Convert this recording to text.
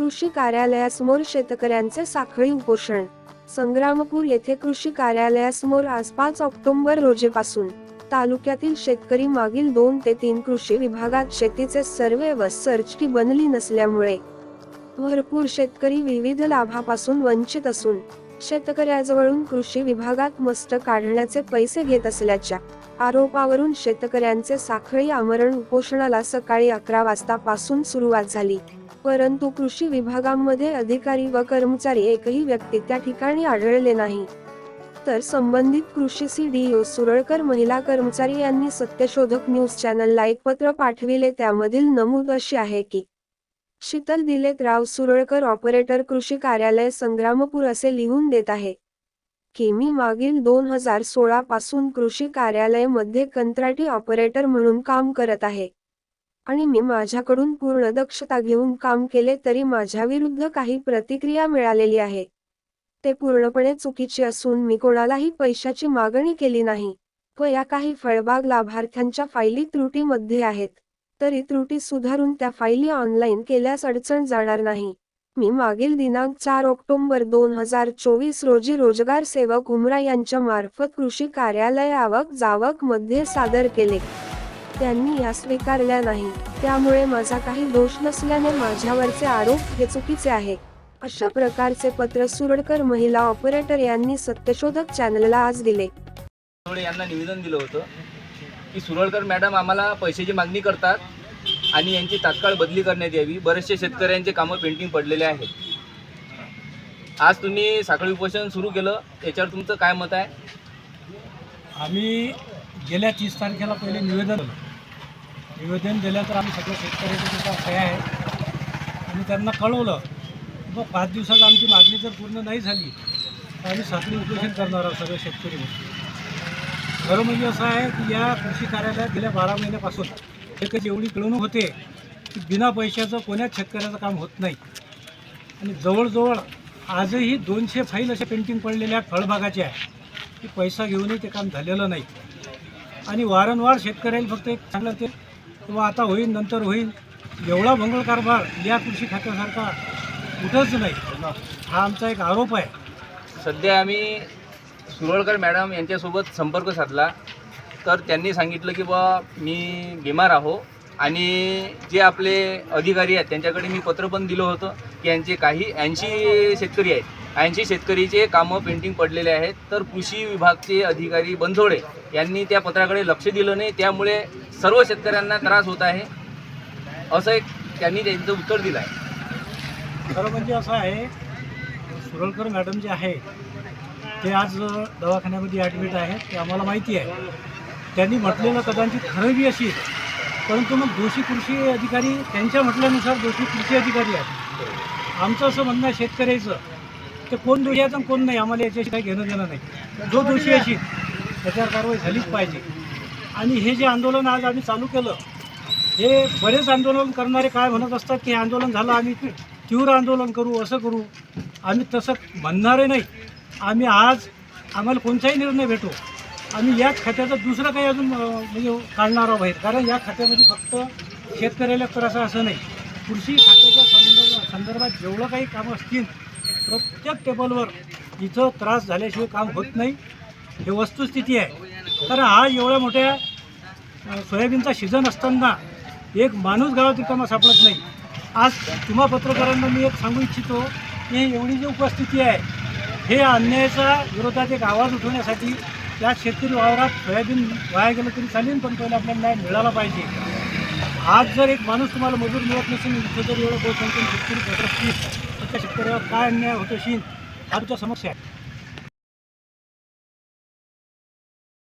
कृषी कार्यालयासमोर शेतकऱ्यांचे साखळी उपोषण. संग्रामपूर येथे कृषी कार्यालयासमोर आज पाच ऑक्टोंबर रोजीपासून. तालुक्यातील शेतकरी मागील दोन ते तीन कृषी विभागात शेतीचे सर्वे व सर्चकी बनली नसल्यामुळे. भरपूर शेतकरी विविध लाभापासून वंचित असून शेतकऱ्याजवळून कृषी विभागात मस्त काढण्याचे पैसे घेत असल्याच्या आरोपावरून शेतकऱ्यांचे साखळी आमरण उपोषणाला सकाळी अकरा वाजतापासून सुरुवात झाली. परंतु कृषी विभागामध्ये अधिकारी व कर्मचारी एकही व्यक्ती त्या ठिकाणी आढळले नाही. तर संबंधित कृषी सी सीडीओ सुरळकर महिला कर्मचारी यांनी सत्यशोधक न्यूज चॅनलला एक पत्र पाठविले त्यामधील नमूद अशी आहे की शीतल दिलेत राव सुरळकर ऑपरेटर कृषी कार्यालय संग्रामपूर असे लिहून देत आहे. की मी मागील दोन हजार सोळा पासून कृषी कार्यालयमध्ये कंत्राटी ऑपरेटर म्हणून काम करत आहे. आणि मी माझ्याकडून पूर्ण दक्षता घेऊन काम केले तरी माझ्या विरुद्ध काही प्रतिक्रिया मिळालेली आहे. ते पूर्णपणे चुकीचे असून मी कोणालाही पैशाची मागणी केली नाही. व या काही फळबाग लाभार्थ्यांच्या फायली त्रुटीमध्ये आहेत. तरी त्रुटी सुधारून त्या फायली ऑनलाईन केल्यास अडचण जाणार नाही. मी मागील दिनांक चार ऑक्टोबर दोन हजार चोवीस रोजी रोजगार सेवक उमरा यांच्या मार्फत कृषी कार्यालय आवक जावकमध्ये सादर केले. त्यांनी या स्वीकारल्या नाही. त्यामुळे माझा काही दोष नसल्याने माझ्यावरचे आरोप हे चुकीचे आहे. अशा प्रकारचे पत्र सुरडकर महिला ऑपरेटर यांनी सत्यशोधक चॅनलला आज दिले. यांना निवेदन दिलं होतं की सुरळकर मॅडम आम्हाला पैशाची मागणी करतात. आणि यांची तात्काळ बदली करण्यात यावी. बरेचसे शेतकऱ्यांचे कामं पेंटिंग पडलेले आहेत. आज तुम्ही साखळी उपोषण सुरू केलं. याच्यावर तुमचं काय मत आहे? आम्ही गेल्या तीस तारखेला पहिले निवेदन दिलं. निवेदन दिल्यानंतर आम्ही सगळ्या शेतकऱ्याच्या तिथं सह्या आहे. आणि त्यांना कळवलं मग पाच दिवसात आमची मागणी जर पूर्ण नाही झाली तर आम्ही साखळी उपोषण करणार आहोत सगळ्या शेतकरी खरं म्हणजे असं आहे की या कृषी कार्यालयात गेल्या बारा महिन्यापासून एकच एवढी पिळवणूक होते की बिना पैशाचं कोण्याच शेतकऱ्याचं काम होत नाही. आणि जवळजवळ आजही दोनशे फाईल असे पेंटिंग पडलेल्या फळबागाचे आहे की पैसा घेऊनही ते काम झालेलं नाही. आणि वारंवार शेतकऱ्याला फक्त एक सांगलं ते किंवा आता होईल नंतर होईल एवढा भंगळ कारभार या कृषी खात्यासारखा कुठंच नाही. हा आमचा एक आरोप आहे. सध्या आम्ही सुरळकर मॅडम यांच्यासोबत संपर्क साधला. तर त्यांनी सांगितलं की बा मी बिमार आहो. आणि जे आपले अधिकारी आहेत त्यांच्याकडे मी पत्र पण दिलं होतं की यांचे काही ऐंशी शेतकरी आहेत. ऐंशी शेतकरीचे कामं पेंटिंग पडलेले आहेत. तर कृषी विभागचे अधिकारी बनसोडे यांनी त्या पत्राकडे लक्ष दिलं नाही. त्यामुळे सर्व शेतकऱ्यांना त्रास होत आहे. असं एक त्यांनी त्यांचं उत्तर दिलं आहे खरं म्हणजे असं आहे सुरळकर मॅडम जे आहे ते आज दवाखान्यामध्ये ॲडमिट आहेत ते आम्हाला माहिती आहे. त्यांनी म्हटलेलं कदाचित खरं बी परंतु मग दोषी कृषी अधिकारी त्यांच्या म्हटल्यानुसार दोषी कृषी अधिकारी आहेत. आमचं असं म्हणणं आहे शेतकऱ्याचं ते कोण दोषी आहे आणि कोण नाही आम्हाला याच्याशी काही घेणं देणं नाही. जो दोषी अशी त्याच्यावर कारवाई झालीच पाहिजे. आणि हे जे आंदोलन आज आम्ही चालू केलं हे बरेच आंदोलन करणारे काय म्हणत असतात की हे आंदोलन झालं आम्ही तीव्र आंदोलन करू असं करू. आम्ही तसं म्हणणारे नाही. आम्ही आज आम्हाला कोणताही निर्णय भेटो. आम्ही याच खात्याचं दुसरं काही अजून म्हणजे काढणार आहोत कारण या खात्यामध्ये फक्त शेतकऱ्याला त्रास असं नाही. कृषी खात्याच्या संदर्भ संदर्भात जेवढं काही कामं असतील प्रत्येक टेबलवर इथं त्रास झाल्याशिवाय काम होत नाही. हे वस्तुस्थिती आहे. कारण हा एवढ्या मोठ्या सोयाबीनचा सीझन असताना एक माणूस गावात रिकामा सापडत नाही. आज तुम्हा पत्रकारांना मी एक सांगू इच्छितो की एवढी जी उपस्थिती आहे हे अन्यायाच्या विरोधात एक आवाज उठवण्यासाठी या शेतकरी वावरात सोयाबीन वाया गेलं तरी चालेल पण पहिले आपल्याला न्याय मिळाला पाहिजे. आज जर एक माणूस तुम्हाला मजूर मिळत नसेल इथं जर एवढं बहुसंख्य शेतकरी भेटत तर त्या शेतकऱ्यावर काय अन्याय होत असेल हा समस्या आहे.